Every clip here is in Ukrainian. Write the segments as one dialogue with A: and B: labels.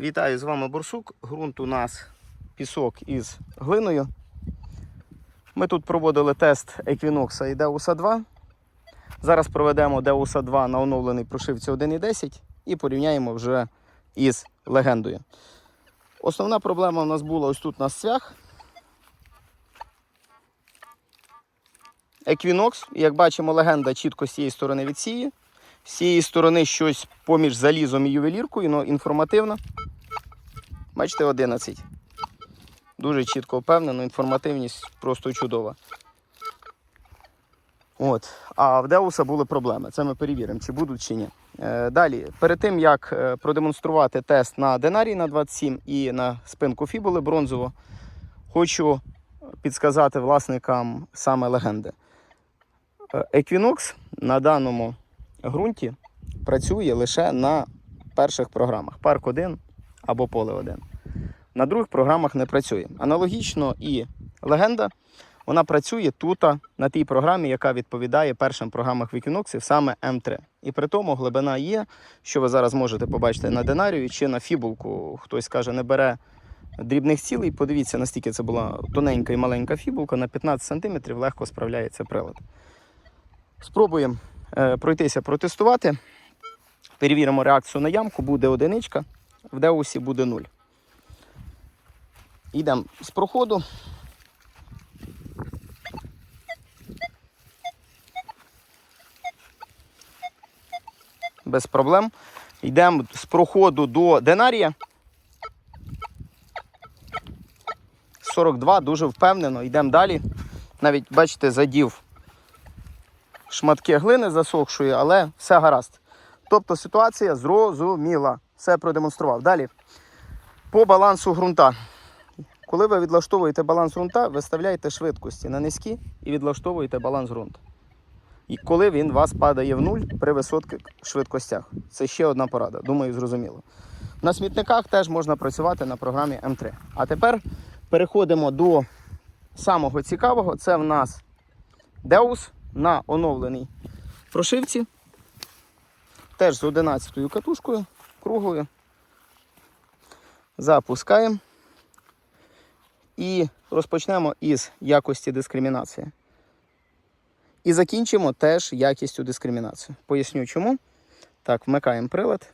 A: Вітаю з вами Бурсук. Грунт у нас пісок із глиною. Ми тут проводили тест Equinox і Deusa 2. Зараз проведемо Deusa 2 на оновлений прошивці 1.10 і порівняємо вже із легендою. Основна проблема у нас була ось тут на цвях. Equinox, як бачимо, легенда чітко з цієї сторони відсіє. З цієї сторони щось поміж залізом і ювеліркою, але інформативно. Бачите, 11. Дуже чітко впевнено, інформативність просто чудова. От. А в Деуса були проблеми. Це ми перевіримо, чи будуть, чи ні. Е, далі, перед тим як е, продемонструвати тест на Денарій на 27 і на спинку фібули бронзово, хочу підсказати власникам саме легенди. Е, Equinox на даному ґрунті працює лише на перших програмах Парк 1 або Поле 1. На других програмах не працює. Аналогічно і легенда вона працює тут, на тій програмі, яка відповідає першим програмам в Equinox, саме М3. І при тому глибина є, що ви зараз можете побачити на динарію чи на фібулку. Хтось каже, не бере дрібних цілей. Подивіться, наскільки це була тоненька і маленька фібулка, на 15 см легко справляється прилад. Спробуємо е, пройтися, протестувати. Перевіримо реакцію на ямку, буде одиничка, в деусі буде 0. Йдемо з проходу. Без проблем. Йдемо з проходу до Динарія. 42, дуже впевнено. Йдемо далі. Навіть, бачите, задів шматки глини засохшої, але все гаразд. Тобто ситуація зрозуміла. Все продемонстрував. Далі. По балансу ґрунта. Коли ви відлаштовуєте баланс ґрунта, виставляєте швидкості на низькі і відлаштовуєте баланс ґрунту. І коли він вас падає в нуль при високих швидкостях. Це ще одна порада, думаю, зрозуміло. На смітниках теж можна працювати на програмі М3. А тепер переходимо до самого цікавого. Це в нас Deus на оновленій прошивці. Теж з 11 катушкою круглою. Запускаємо. І розпочнемо із якості дискримінації. І закінчимо теж якістю дискримінації. Поясню чому. Так, вмикаємо прилад.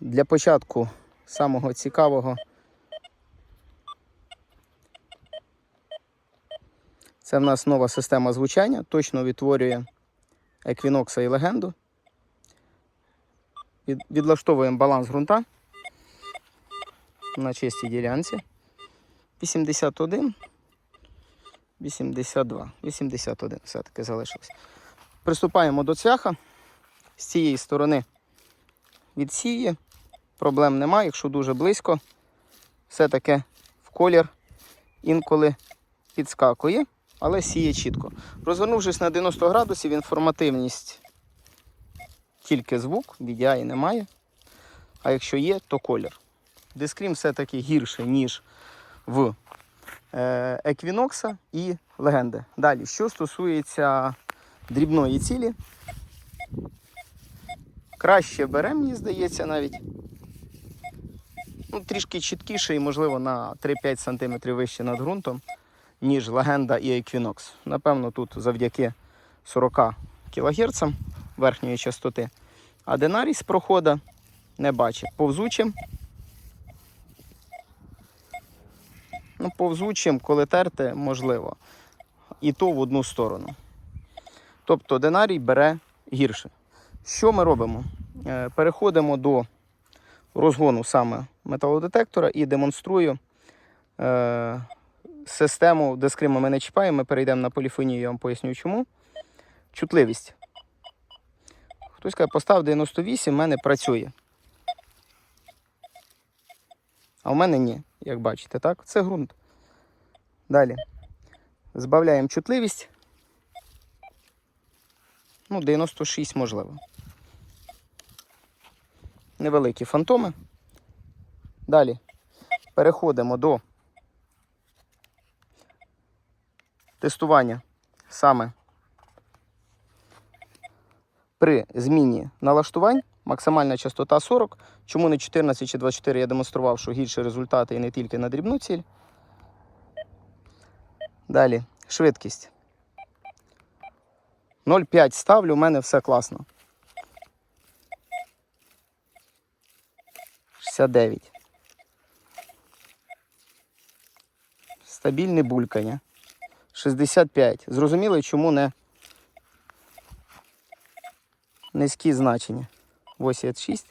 A: Для початку самого цікавого. Це в нас нова система звучання, точно відтворює Equinox і легенду. Від, відлаштовуємо баланс ґрунта на чистій ділянці. 81, 82, 81 все-таки залишилось. Приступаємо до цвяха. З цієї сторони відсіє. Проблем немає, якщо дуже близько, все-таки в колір інколи підскакує, але сіє чітко. Розвернувшись на 90 градусів, інформативність тільки звук, VDI немає. А якщо є, то колір. Дискрім все-таки гірше, ніж в е, Equinox і легенди. Далі, що стосується дрібної цілі, краще бере, мені здається, навіть. Ну, трішки чіткіше і, можливо, на 3-5 см вище над ґрунтом, ніж легенда і Equinox. Напевно, тут завдяки 40 кГц верхньої частоти. А динарій з прохода не бачить. Повзучим. Ну, повзучим, коли терти, можливо. І то в одну сторону. Тобто динарій бере гірше. Що ми робимо? Е, Переходимо до розгону саме металодетектора і демонструю е, систему дискрима ми не чіпаємо. Ми перейдемо на поліфонію, я вам поясню чому. Чутливість. Хтось каже, постав 98, в мене працює. А в мене ні, як бачите, так? Це ґрунт. Далі. Збавляємо чутливість. Ну, 96 можливо. Невеликі фантоми. Далі переходимо до тестування саме при зміні налаштувань максимальна частота 40. Чому не 14 чи 24 я демонстрував, що гірші результати і не тільки на дрібну ціль. Далі, швидкість. 0,5 ставлю, у мене все класно. 69. Стабільне булькання. 65. Зрозуміли, чому не низькі значення. 86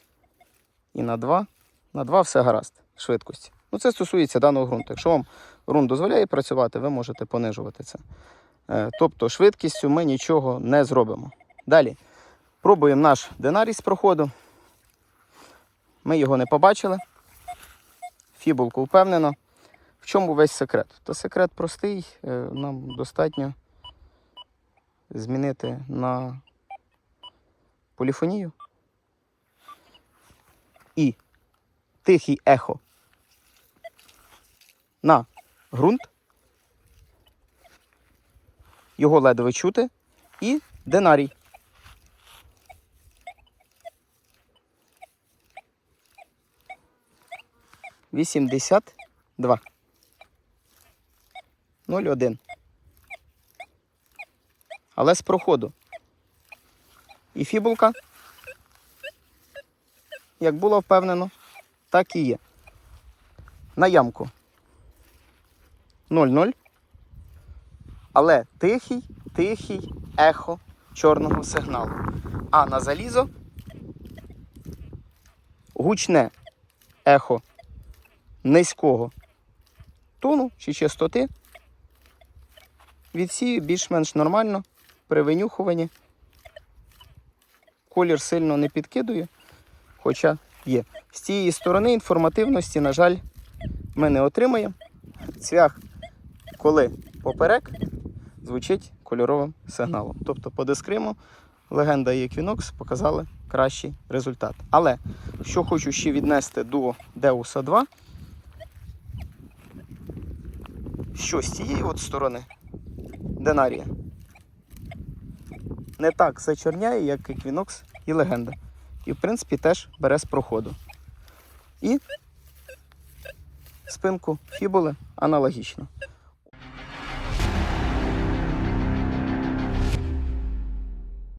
A: і на 2. На 2 все гаразд. Швидкості. Ну, це стосується даного ґрунту. Якщо вам ґрунт дозволяє працювати, ви можете понижувати це. Е, Тобто швидкістю ми нічого не зробимо. Далі пробуємо наш динарій з проходу. Ми його не побачили. Фібулку впевнено. В чому весь секрет? То секрет простий. Е, Нам достатньо змінити на поліфонію. І тихий ехо на ґрунт. Його ледве чути. І динарій. Вісімдесят два. Ноль один. Але з проходу. І фібулка, як було впевнено, так і є. На ямку 0-0. Але тихий, тихий ехо чорного сигналу. А на залізо гучне ехо низького тону чи частоти. Відсію більш-менш нормально при винюхуванні. Колір сильно не підкидує, хоча є. З цієї сторони інформативності, на жаль, ми не отримаємо. Цвях, коли поперек, звучить кольоровим сигналом. Тобто по дискриму легенда і Equinox показали кращий результат. Але що хочу ще віднести до Deus 2, що з цієї от сторони Денарія не так зачорняє, як еквінокс і легенда. І, в принципі, теж бере з проходу. І спинку фібули аналогічно.